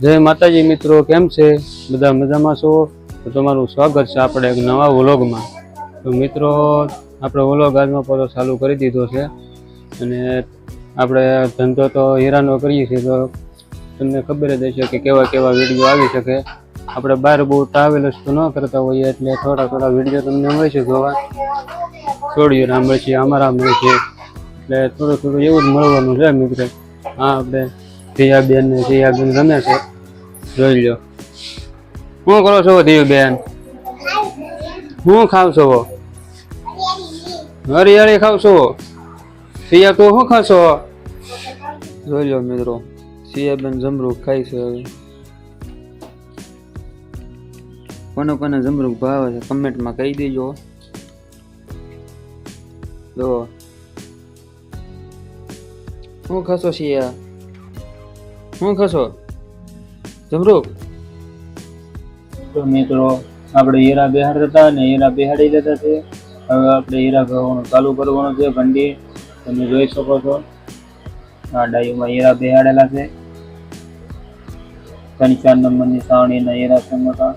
જય માતાજી મિત્રો, કેમ છે? બધા મજામાં છો? તો તમારું સ્વાગત છે આપણે એક નવા વ્લોગમાં. તો મિત્રો, આપણે વ્લોગ આજમાં પાછો ચાલુ કરી દીધો છે. અને આપણે ધંધો તો હીરાનો કરીએ છીએ, તો તમને ખબર જ હશે કે કેવા કેવા વીડિયો આવી શકે. આપણે બહાર બહુ ટ્રાવેલર્સ તો ન કરતા હોઈએ, એટલે થોડા થોડા વીડિયો તમને મળશે જોવા. છોડીઓના મળશે અમારા મળશે. એટલે થોડું થોડું એવું જ મળવાનું છે, મિત્ર. હા, આપણે દિયાબેન ને દિયાબેન રમે છે. જોઈ લો શું કરો છો દિયાબેન શું ખાવ છો? હરિયાળી ખાવ છો? સિયા તો શું ખાશો? જોઈ લો મિત્રો. સિયાબેન જમરૂખ ખાય છે હવે. કોને કોને જમરૂખ ભાવે છે કમેન્ટમાં કહી દેજો. જો. શું ખાશો શિયા શું ખાશો જમરૂક? તો મિત્રો, આપણે હીરા બેહાડ હતા ને હીરા બેહાડી લેતા છે. હવે આપણે હીરા ભરવાનું ચાલુ કરવાનું છે ભંડી. તમે જોઈ શકો છો. આ ડાયુમાં હીરા બેહાડેલા છે. ત્રણ ચાર નંબરની સાવણીના હીરા છે મોટા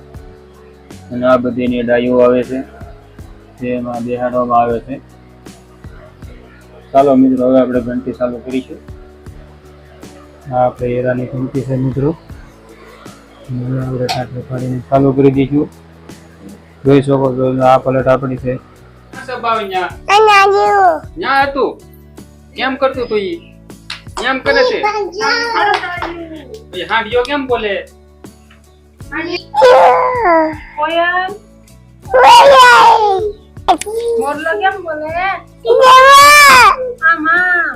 અને આ બધીની ડાઈઓ આવે છે. જેમાં બિહાડવામાં આવે છે. ચાલો મિત્રો, હવે આપણે ઘંટી ચાલુ કરીશું. આપણે હીરાની ઘંટી છે મિત્રો. આપણે પાડીને ચાલુ કરી દઈશું જોઈ શકો છો આ પલટ આપણી છે. ન્યા હતું કેમ કરતું તું ઈ? કેમ કરે છે. એ કેમ બોલે? કોયલ મોરલો કેમ બોલે? આમાં.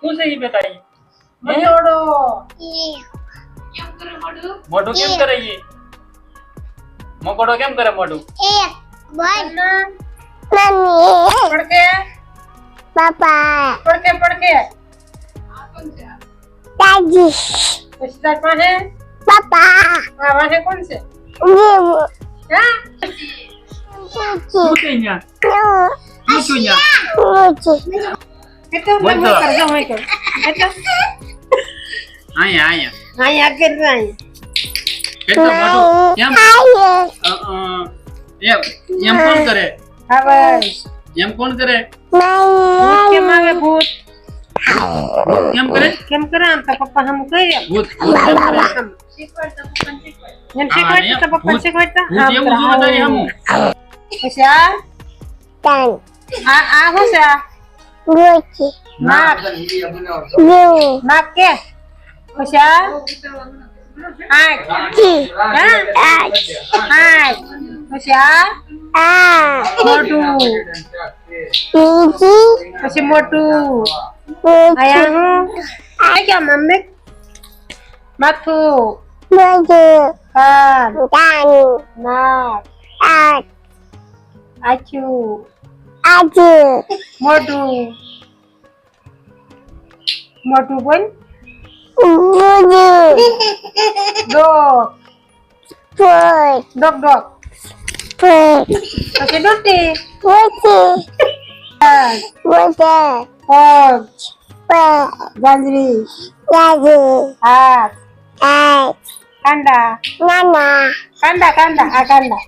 શું છે ઈ બેટા ઈ? મટોડો મોઢું? કેમ કરે ઈ? મકોડો કેમ કરે મોઢું? પડકે? પડકે પડકે? પછી તાર પાસે? આ વાહે કોણ છે? હા. શું છે ન્યા? શું છે ન્યા? બોલ તો. કર. એટલે આયા આયા નહીં કેટલો એમ એમ કોણ કરે? એમ કોણ કરે? ભૂત કેમ આવે ભૂત? કેમ કરે? કેમ કરે આમ તો પપ્પા હમ કહી ભૂત ભૂત કેમ કરે? એમ શીખવાડતા તો પપ્પા શીખવાડતા? એવું જોવા તારી હમું? પછી આ? આ? આ શું છે આ નાક નાક કે પછી આ આંખ હા આંખ પછી આ મોટું પછી મોટું આયા હું આ ક્યાં મમ્મી માથું કાન નાક આછું મોટું મોટું બોલ ડોક ડોક ડોક પછી ડોટી પગ ગાજરી હાથ કાંડા કાંડા કાંડા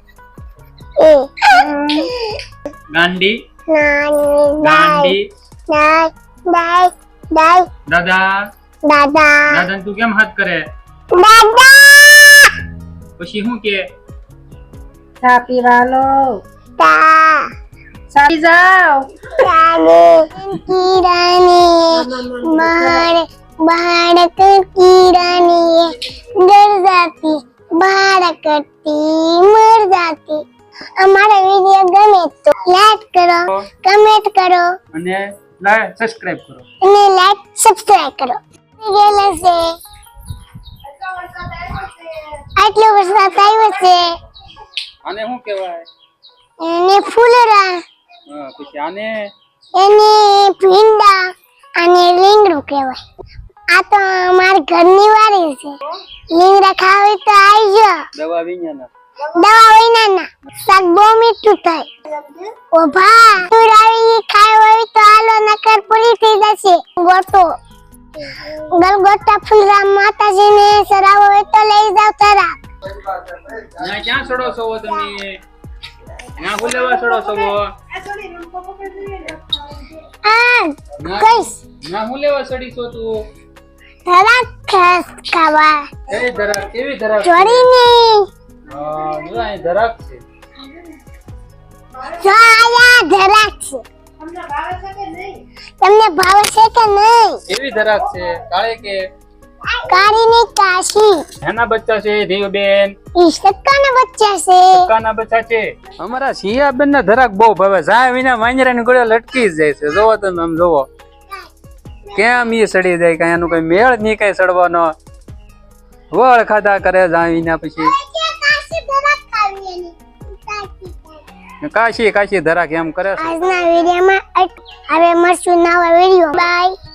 આ નાની. દાઈ દાઈ દાઈ દાદા. દાદા દાદા તું કેમ હાથ કરે? દાદા પછી શું કે? ચા અને લાઈક સબસ્ક્રાઇબ કરો. અને લાઈક સબસ્ક્રાઇબ કરો. વિડિયો લેશે આટલો વરસાદ આવ્યો છે. આને શું કહેવાય? એને ફૂલરા. હા, પછી આને? એને ભીંડા અને લીંગડું કહેવાય. આ તો મારા ઘરની વાડી છે. લીંગડા ખાવી તો આવજો દવા વિજ્ઞાન દવા વિના ના. શાક બહુ મીઠું થાય. ઓ ભા તું રાવી ખાય હોય તો હાલો નકર પૂરી થઈ જશે. ગોટો. ગલગોટા ફૂલરામ માતાજીને સરાવો હોય તો લઈ જાવ તરા. ના ક્યાં છોડો છો તમે? ના ભૂલેવા છોડો છો આ કઈશ. ના હું લેવા ચડી છો તું. ધરા ખાસ ખાવા. કેવી ધરા કેવી ધરા છોડી હા જો અહીં ધરાક છે. જો આયા ધરા છે. તમને ભાવે છે કે નહીં? કેવી ધરાક છે? કાળે કે? કારીની કાશી. એના બચ્ચા છે દેવબેન. ઈ સક્કાના બચ્ચા છે. કાના બચ્ચા છે. અમારા સિયાબેન ના ધરાક બહુ ભાવે. જાય વિના વાંજરા ની ગોળે લટકી જ જાય છે. જોવો તમે આમ જોવો. કેમ ઈ સડી જાય? કઈ એનું કઈ મેળ નહીં કઈ સડવાનો. વળ ખાધા કરે જાય વિના પછી. કાશી કાશી ધરાક એમ કરે આજના વિડીયોમાં હવે મળશું નવા વીડિયો. બાય